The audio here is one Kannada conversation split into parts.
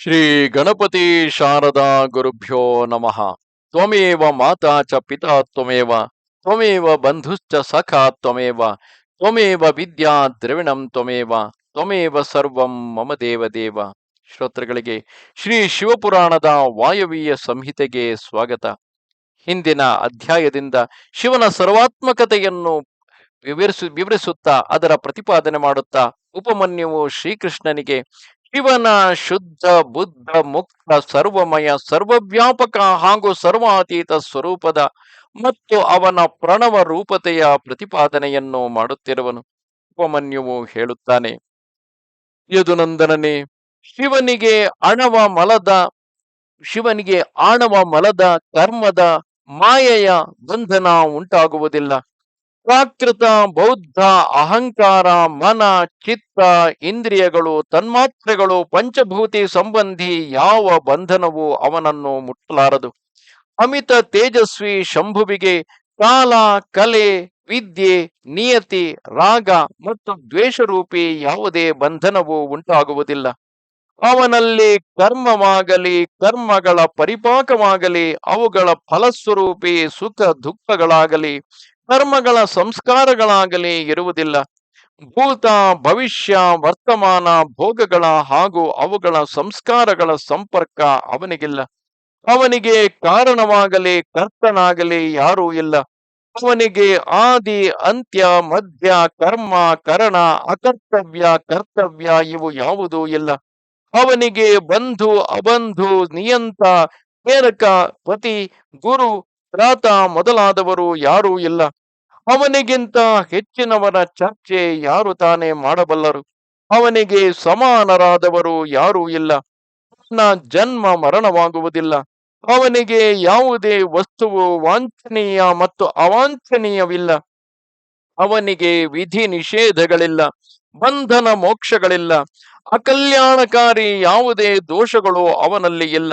ಶ್ರೀ ಗಣಪತಿ ಶಾರದಾ ಗುರುಭ್ಯೋ ನಮಃ. ತ್ವಮೇವ ಮಾತಾ ಚ ಪಿತಾ ತ್ವಮೇವ ತ್ವಮೇವ ಬಂಧುಶ್ಚ ಸಖಾ ತ್ವಮೇವ ತ್ವಮೇವ ವಿದ್ಯಾ ದ್ರವಿಣಂ ತ್ವಮೇವ ತ್ವಮೇವ ಸರ್ವಂ ಮಮ ದೇವ ದೇವ. ಶ್ರೋತೃಗಳಿಗೆ ಶ್ರೀ ಶಿವಪುರಾಣದ ವಾಯವೀಯ ಸಂಹಿತೆಗೆ ಸ್ವಾಗತ. ಹಿಂದಿನ ಅಧ್ಯಾಯದಿಂದ ಶಿವನ ಸರ್ವಾತ್ಮಕತೆಯನ್ನು ವಿವರಿಸು, ವಿವರಿಸುತ್ತಾ ಅದರ ಪ್ರತಿಪಾದನೆ ಮಾಡುತ್ತಾ ಉಪಮನ್ಯುವು ಶ್ರೀಕೃಷ್ಣನಿಗೆ ಶಿವನ ಶುದ್ಧ, ಬುದ್ಧ, ಮುಕ್ತ, ಸರ್ವಮಯ, ಸರ್ವವ್ಯಾಪಕ ಹಾಗೂ ಸರ್ವಾತೀತ ಸ್ವರೂಪದ ಮತ್ತು ಅವನ ಪ್ರಣವ ರೂಪತೆಯ ಪ್ರತಿಪಾದನೆಯನ್ನು ಮಾಡುತ್ತಿರುವನು. ಉಪಮನ್ಯುವು ಹೇಳುತ್ತಾನೆ ಯದುನಂದನನೇ ಶಿವನಿಗೆ ಅಣವ ಮಲದ, ಶಿವನಿಗೆ ಆಣವ ಮಲದ, ಕರ್ಮದ ಮಾಯೆಯ ಬಂಧನ ಉಂಟಾಗುವುದಿಲ್ಲ. ಪ್ರಾಕೃತ ಬೌದ್ಧ, ಅಹಂಕಾರ, ಮನ, ಚಿತ್ತ, ಇಂದ್ರಿಯಗಳು, ತನ್ಮಾತ್ರೆಗಳು, ಪಂಚಭೂತಿ ಸಂಬಂಧಿ ಯಾವ ಬಂಧನವು ಅವನನ್ನು ಮುಟ್ಟಲಾರದು. ಅಮಿತ ತೇಜಸ್ವಿ ಶಂಭುವಿಗೆ ಕಾಲ, ಕಲೆ, ವಿದ್ಯೆ, ನಿಯತಿ, ರಾಗ ಮತ್ತು ದ್ವೇಷರೂಪಿ ಯಾವುದೇ ಬಂಧನವು ಉಂಟಾಗುವುದಿಲ್ಲ. ಅವನಲ್ಲಿ ಕರ್ಮವಾಗಲಿ, ಕರ್ಮಗಳ ಪರಿಪಾಕವಾಗಲಿ, ಅವುಗಳ ಫಲಸ್ವರೂಪಿ ಸುಖ ದುಃಖಗಳಾಗಲಿ ಕರ್ಮಗಳ ಸಂಸ್ಕಾರಗಳಾಗಲಿ ಇರುವುದಿಲ್ಲ. ಭೂತ, ಭವಿಷ್ಯ, ವರ್ತಮಾನ, ಭೋಗಗಳ ಹಾಗೂ ಅವುಗಳ ಸಂಸ್ಕಾರಗಳ ಸಂಪರ್ಕ ಅವನಿಗಿಲ್ಲ. ಅವನಿಗೆ ಕಾರಣವಾಗಲಿ ಕರ್ತನಾಗಲಿ ಯಾರೂ ಇಲ್ಲ. ಅವನಿಗೆ ಆದಿ, ಅಂತ್ಯ, ಮಧ್ಯ, ಕರ್ಮ, ಕರಣ, ಅಕರ್ತವ್ಯ, ಕರ್ತವ್ಯ ಇವು ಯಾವುದೂ ಇಲ್ಲ. ಅವನಿಗೆ ಬಂಧು, ಅಬಂಧು, ನಿಯಂತ, ಪ್ರೇರಕ, ಪತಿ, ಗುರು ಪ್ರಾತ ಮೊದಲಾದವರು ಯಾರೂ ಇಲ್ಲ. ಅವನಿಗಿಂತ ಹೆಚ್ಚಿನವರ ಚರ್ಚೆ ಯಾರು ತಾನೇ ಮಾಡಬಲ್ಲರು? ಅವನಿಗೆ ಸಮಾನರಾದವರು ಯಾರೂ ಇಲ್ಲ. ಅವನ ಜನ್ಮ ಮರಣವಾಗುವುದಿಲ್ಲ. ಅವನಿಗೆ ಯಾವುದೇ ವಸ್ತುವು ವಾಂಛನೀಯ ಮತ್ತು ಅವಾಂಛನೀಯವಿಲ್ಲ. ಅವನಿಗೆ ವಿಧಿ ನಿಷೇಧಗಳಿಲ್ಲ. ಬಂಧನ ಮೋಕ್ಷಗಳಿಲ್ಲ. ಅಕಲ್ಯಾಣಕಾರಿ ಯಾವುದೇ ದೋಷಗಳು ಅವನಲ್ಲಿ ಇಲ್ಲ.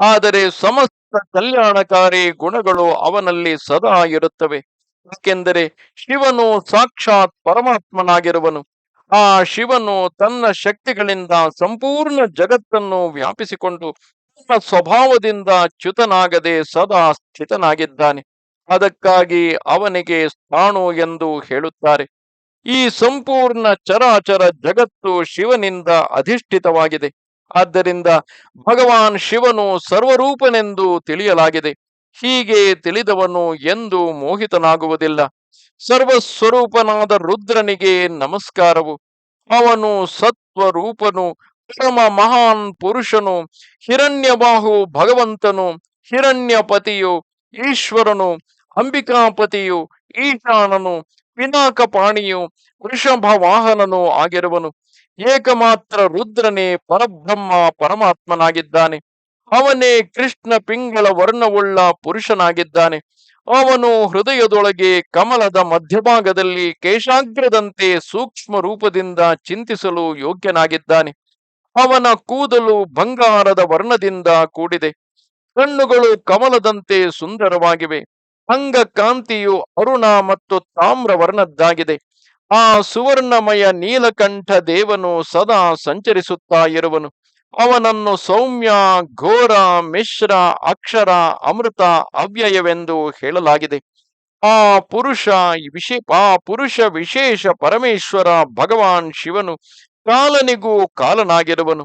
ಆದರೆ ಸಮಸ್ತ ಕಲ್ಯಾಣಕಾರಿ ಗುಣಗಳು ಅವನಲ್ಲಿ ಸದಾ ಇರುತ್ತವೆ. ಏಕೆಂದರೆ ಶಿವನು ಸಾಕ್ಷಾತ್ ಪರಮಾತ್ಮನಾಗಿರುವನು. ಆ ಶಿವನು ತನ್ನ ಶಕ್ತಿಗಳಿಂದ ಸಂಪೂರ್ಣ ಜಗತ್ತನ್ನು ವ್ಯಾಪಿಸಿಕೊಂಡು ತನ್ನ ಸ್ವಭಾವದಿಂದ ಚ್ಯುತನಾಗದೆ ಸದಾ ಸ್ಥಿತನಾಗಿದ್ದಾನೆ. ಅದಕ್ಕಾಗಿ ಅವನಿಗೆ ಸ್ಥಾಣು ಎಂದು ಹೇಳುತ್ತಾರೆ. ಈ ಸಂಪೂರ್ಣ ಚರಾಚರ ಜಗತ್ತು ಶಿವನಿಂದ ಅಧಿಷ್ಠಿತವಾಗಿದೆ. ಆದ್ದರಿಂದ ಭಗವಾನ್ ಶಿವನು ಸರ್ವರೂಪನೆಂದು ತಿಳಿಯಲಾಗಿದೆ. ಹೀಗೆ ತಿಳಿದವನು ಎಂದು ಮೋಹಿತನಾಗುವುದಿಲ್ಲ. ಸರ್ವಸ್ವರೂಪನಾದ ರುದ್ರನಿಗೆ ನಮಸ್ಕಾರವು. ಅವನು ಸತ್ವರೂಪನು, ಪರಮ ಮಹಾನ್ ಪುರುಷನು, ಹಿರಣ್ಯಬಾಹು ಭಗವಂತನು, ಹಿರಣ್ಯಪತಿಯು ಈಶ್ವರನು, ಅಂಬಿಕಾಪತಿಯು ಈಶಾನನು, ಪಿನಾಕಪಾಣಿಯು ವೃಷಭ ವಾಹನನು ಆಗಿರುವನು. ಏಕಮಾತ್ರ ರುದ್ರನೇ ಪರಬ್ರಹ್ಮ ಪರಮಾತ್ಮನಾಗಿದ್ದಾನೆ. ಅವನೇ ಕೃಷ್ಣ ಪಿಂಗಳ ವರ್ಣವುಳ್ಳ ಪುರುಷನಾಗಿದ್ದಾನೆ. ಅವನು ಹೃದಯದೊಳಗೆ ಕಮಲದ ಮಧ್ಯಭಾಗದಲ್ಲಿ ಕೇಶಾಗ್ರದಂತೆ ಸೂಕ್ಷ್ಮ ರೂಪದಿಂದ ಚಿಂತಿಸಲು ಯೋಗ್ಯನಾಗಿದ್ದಾನೆ. ಅವನ ಕೂದಲು ಬಂಗಾರದ ವರ್ಣದಿಂದ ಕೂಡಿದೆ. ಕಣ್ಣುಗಳು ಕಮಲದಂತೆ ಸುಂದರವಾಗಿವೆ. ಅಂಗ ಕಾಂತಿಯು ಅರುಣ ಮತ್ತು ತಾಮ್ರ ವರ್ಣದ್ದಾಗಿದೆ. ಆ ಸುವರ್ಣಮಯ ನೀಲಕಂಠ ದೇವನು ಸದಾ ಸಂಚರಿಸುತ್ತಾ ಇರುವನು. ಅವನನ್ನು ಸೌಮ್ಯ, ಘೋರ, ಮಿಶ್ರ, ಅಕ್ಷರ, ಅಮೃತ, ಅವ್ಯಯವೆಂದು ಹೇಳಲಾಗಿದೆ. ಆ ಪುರುಷ ವಿಶೇ, ಆ ಪುರುಷ ವಿಶೇಷ ಪರಮೇಶ್ವರ ಭಗವಾನ್ ಶಿವನು ಕಾಲನಿಗೂ ಕಾಲನಾಗಿರುವನು.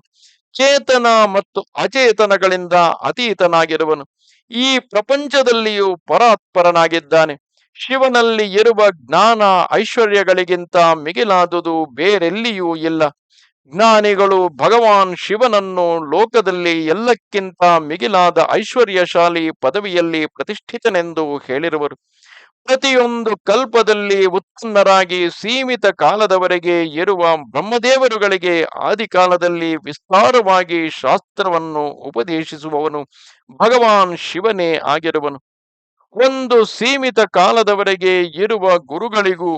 ಚೇತನ ಮತ್ತು ಅಚೇತನಗಳಿಂದ ಅತೀತನಾಗಿರುವನು. ಈ ಪ್ರಪಂಚದಲ್ಲಿಯೂ ಪರಾತ್ಪರನಾಗಿದ್ದಾನೆ. ಶಿವನಲ್ಲಿ ಇರುವ ಜ್ಞಾನ ಐಶ್ವರ್ಯಗಳಿಗಿಂತ ಮಿಗಿಲಾದುದು ಬೇರೆಲ್ಲಿಯೂ ಇಲ್ಲ. ಜ್ಞಾನಿಗಳು ಭಗವಾನ್ ಶಿವನನ್ನು ಲೋಕದಲ್ಲಿ ಎಲ್ಲಕ್ಕಿಂತ ಮಿಗಿಲಾದ ಐಶ್ವರ್ಯಶಾಲಿ ಪದವಿಯಲ್ಲಿ ಪ್ರತಿಷ್ಠಿತನೆಂದು ಹೇಳಿರುವರು. ಪ್ರತಿಯೊಂದು ಕಲ್ಪದಲ್ಲಿ ಉತ್ಪನ್ನರಾಗಿ ಸೀಮಿತ ಕಾಲದವರೆಗೆ ಇರುವ ಬ್ರಹ್ಮದೇವರುಗಳಿಗೆ ಆದಿಕಾಲದಲ್ಲಿ ವಿಸ್ತಾರವಾಗಿ ಶಾಸ್ತ್ರವನ್ನು ಉಪದೇಶಿಸುವವನು ಭಗವಾನ್ ಶಿವನೇ ಆಗಿರುವನು. ಒಂದು ಸೀಮಿತ ಕಾಲದವರೆಗೆ ಇರುವ ಗುರುಗಳಿಗೂ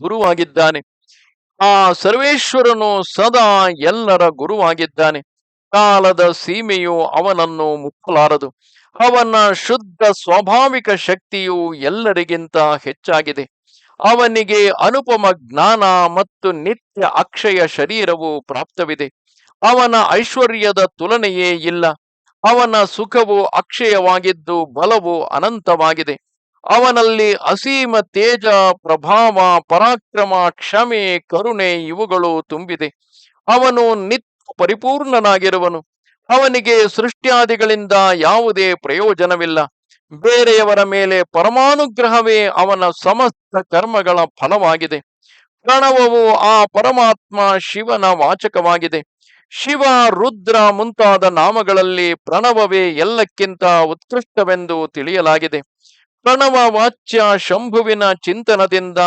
ಗುರುವಾಗಿದ್ದಾನೆ. ಆ ಸರ್ವೇಶ್ವರನು ಸದಾ ಎಲ್ಲರ ಗುರುವಾಗಿದ್ದಾನೆ. ಕಾಲದ ಸೀಮೆಯು ಅವನನ್ನು ಮುಕ್ಕಲಾರದು ಅವನ ಶುದ್ಧ ಸ್ವಾಭಾವಿಕ ಶಕ್ತಿಯು ಎಲ್ಲರಿಗಿಂತ ಹೆಚ್ಚಾಗಿದೆ. ಅವನಿಗೆ ಅನುಪಮ ಜ್ಞಾನ ಮತ್ತು ನಿತ್ಯ ಅಕ್ಷಯ ಶರೀರವು ಪ್ರಾಪ್ತವಿದೆ. ಅವನ ಐಶ್ವರ್ಯದ ತುಲನೆಯೇ ಇಲ್ಲ. ಅವನ ಸುಖವು ಅಕ್ಷಯವಾಗಿದ್ದು ಬಲವು ಅನಂತವಾಗಿದೆ. ಅವನಲ್ಲಿ ಅಸೀಮ ತೇಜ ಪ್ರಭಾವ ಪರಾಕ್ರಮ, ಕ್ಷಮೆ, ಕರುಣೆ ಇವುಗಳು ತುಂಬಿದೆ. ಅವನು ನಿತ್ಯ ಪರಿಪೂರ್ಣನಾಗಿರುವನು. ಅವನಿಗೆ ಸೃಷ್ಟ್ಯಾದಿಗಳಿಂದ ಯಾವುದೇ ಪ್ರಯೋಜನವಿಲ್ಲ. ಬೇರೆಯವರ ಮೇಲೆ ಪರಮಾನುಗ್ರಹವೇ ಅವನ ಸಮಸ್ತ ಕರ್ಮಗಳ ಫಲವಾಗಿದೆ. ಪ್ರಣವವು ಆ ಪರಮಾತ್ಮ ಶಿವನ ವಾಚಕವಾಗಿದೆ. ಶಿವ, ರುದ್ರ ಮುಂತಾದ ನಾಮಗಳಲ್ಲಿ ಪ್ರಣವವೇ ಎಲ್ಲಕ್ಕಿಂತ ಉತ್ಕೃಷ್ಟವೆಂದು ತಿಳಿಯಲಾಗಿದೆ. ಪ್ರಣವ ವಾಚ್ಯ ಶಂಭುವಿನ ಚಿಂತನದಿಂದ,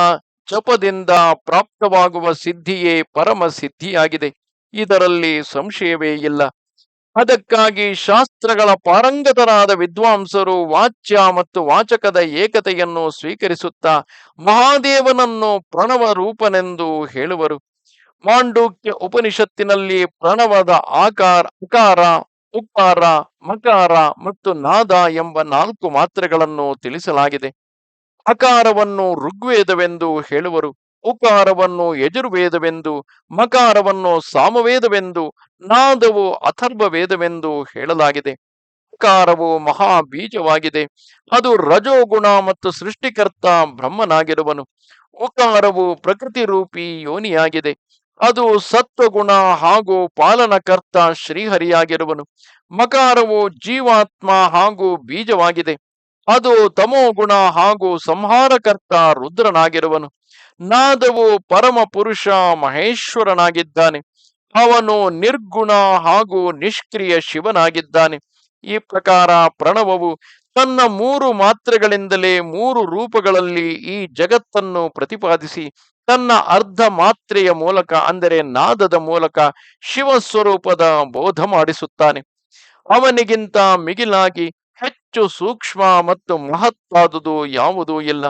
ಜಪದಿಂದ ಪ್ರಾಪ್ತವಾಗುವ ಸಿದ್ಧಿಯೇ ಪರಮ ಸಿದ್ಧಿಯಾಗಿದೆ. ಇದರಲ್ಲಿ ಸಂಶಯವೇ ಇಲ್ಲ. ಅದಕ್ಕಾಗಿ ಶಾಸ್ತ್ರಗಳ ಪಾರಂಗತರಾದ ವಿದ್ವಾಂಸರು ವಾಚ್ಯ ಮತ್ತು ವಾಚಕದ ಏಕತೆಯನ್ನು ಸ್ವೀಕರಿಸುತ್ತಾ ಮಹಾದೇವನನ್ನು ಪ್ರಣವ ರೂಪನೆಂದು ಹೇಳುವರು. ಮಾಂಡೂಕ್ಯ ಉಪನಿಷತ್ತಿನಲ್ಲಿ ಪ್ರಣವದ ಆಕಾರ, ಅಕಾರ ಉಕ್ಕಾರ ಮಕಾರ ಮತ್ತು ನಾದ ಎಂಬ ನಾಲ್ಕು ಮಾತ್ರೆಗಳನ್ನು ತಿಳಿಸಲಾಗಿದೆ. ಅಕಾರವನ್ನು ಋಗ್ವೇದವೆಂದು ಹೇಳುವರು, ಉಕಾರವನ್ನು ಯಜುರ್ವೇದವೆಂದು, ಮಕಾರವನ್ನು ಸಾಮವೇದವೆಂದು, ನಾದವು ಅಥರ್ವ ವೇದವೆಂದು ಹೇಳಲಾಗಿದೆ. ಉಕಾರವು ಮಹಾ ಬೀಜವಾಗಿದೆ ಅದು ರಜೋಗುಣ ಮತ್ತು ಸೃಷ್ಟಿಕರ್ತ ಬ್ರಹ್ಮನಾಗಿರುವನು. ಉಕಾರವು ಪ್ರಕೃತಿ ರೂಪಿ ಯೋನಿಯಾಗಿದೆ ಅದು ಸತ್ವಗುಣ ಹಾಗೂ ಪಾಲನಕರ್ತ ಶ್ರೀಹರಿಯಾಗಿರುವನು. ಮಕಾರವು ಜೀವಾತ್ಮ ಹಾಗೂ ಬೀಜವಾಗಿದೆ. ಅದು ತಮೋಗುಣ ಹಾಗೂ ಸಂಹಾರಕರ್ತ ರುದ್ರನಾಗಿರುವನು. ನಾದವು ಪರಮ ಪುರುಷ ಮಹೇಶ್ವರನಾಗಿದ್ದಾನೆ. ಅವನು ನಿರ್ಗುಣ ಹಾಗೂ ನಿಷ್ಕ್ರಿಯ ಶಿವನಾಗಿದ್ದಾನೆ. ಈ ಪ್ರಕಾರ ಪ್ರಣವವು ತನ್ನ ಮೂರು ಮಾತ್ರೆಗಳಿಂದಲೇ ಮೂರು ರೂಪಗಳಲ್ಲಿ ಈ ಜಗತ್ತನ್ನು ಪ್ರತಿಪಾದಿಸಿ ತನ್ನ ಅರ್ಧ ಮಾತ್ರೆಯ ಮೂಲಕ, ಅಂದರೆ ನಾದದ ಮೂಲಕ ಶಿವಸ್ವರೂಪದ ಬೋಧ ಮಾಡಿಸುತ್ತಾನೆ. ಅವನಿಗಿಂತ ಮಿಗಿಲಾಗಿ ಹೆಚ್ಚು ಸೂಕ್ಷ್ಮ ಮತ್ತು ಮಹತ್ವಾದುದು ಯಾವುದೂ ಇಲ್ಲ.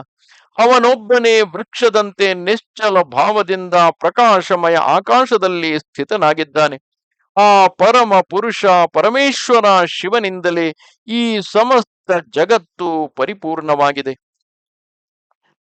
ಅವನೊಬ್ಬನೇ ವೃಕ್ಷದಂತೆ ನಿಶ್ಚಲ ಭಾವದಿಂದ ಪ್ರಕಾಶಮಯ ಆಕಾಶದಲ್ಲಿ ಸ್ಥಿತನಾಗಿದ್ದಾನೆ. ಆ ಪರಮ ಪುರುಷ ಪರಮೇಶ್ವರ ಶಿವನಿಂದಲೇ ಈ ಸಮಸ್ತ ಜಗತ್ತು ಪರಿಪೂರ್ಣವಾಗಿದೆ.